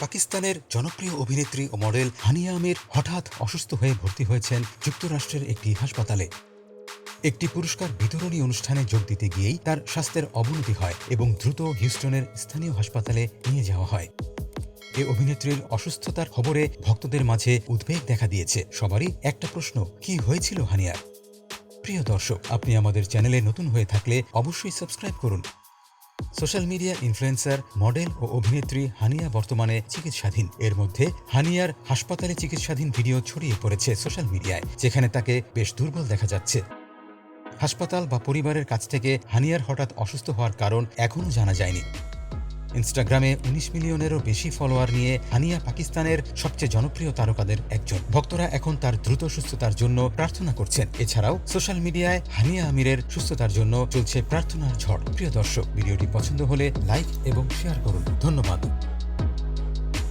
পাকিস্তানের জনপ্রিয় অভিনেত্রী ও মডেল হানিয়া আমির হঠাৎ অসুস্থ হয়ে ভর্তি হয়েছেন যুক্তরাষ্ট্রের একটি হাসপাতালে। একটি পুরস্কার বিতরণী অনুষ্ঠানে যোগ দিতে গিয়েই তার স্বাস্থ্যের অবনতি হয় এবং দ্রুত হিউস্টনের স্থানীয় হাসপাতালে নিয়ে যাওয়া হয়। এ অভিনেত্রীর অসুস্থতার খবরে ভক্তদের মাঝে উদ্বেগ দেখা দিয়েছে। সবারই একটা প্রশ্ন, কি হয়েছিল হানিয়ার? প্রিয় দর্শক, আপনি আমাদের চ্যানেলে নতুন হয়ে থাকলে অবশ্যই সাবস্ক্রাইব করুন। সোশ্যাল মিডিয়া ইনফ্লুয়েন্সার, মডেল ও অভিনেত্রী হানিয়া বর্তমানে চিকিৎসাধীন। এর মধ্যে হানিয়ার হাসপাতালে চিকিৎসাধীন ভিডিও ছড়িয়ে পড়েছে সোশ্যাল মিডিয়ায়, যেখানে তাকে বেশ দুর্বল দেখা যাচ্ছে। হাসপাতাল বা পরিবারের কাছ থেকে হানিয়ার হঠাৎ অসুস্থ হওয়ার কারণ এখনও জানা যায়নি। ইনস্টাগ্রামে উনিশ মিলিয়নেরও বেশি ফলোয়ার নিয়ে হানিয়া পাকিস্তানের সবচেয়ে জনপ্রিয় তারকাদের একজন। ভক্তরা এখন তার দ্রুত সুস্থতার জন্য প্রার্থনা করছেন। এছাড়াও সোশ্যাল মিডিয়ায় হানিয়া আমিরের সুস্থতার জন্য চলছে প্রার্থনার ঝড়। প্রিয় দর্শক, ভিডিওটি পছন্দ হলে লাইক এবং শেয়ার করুন। ধন্যবাদ।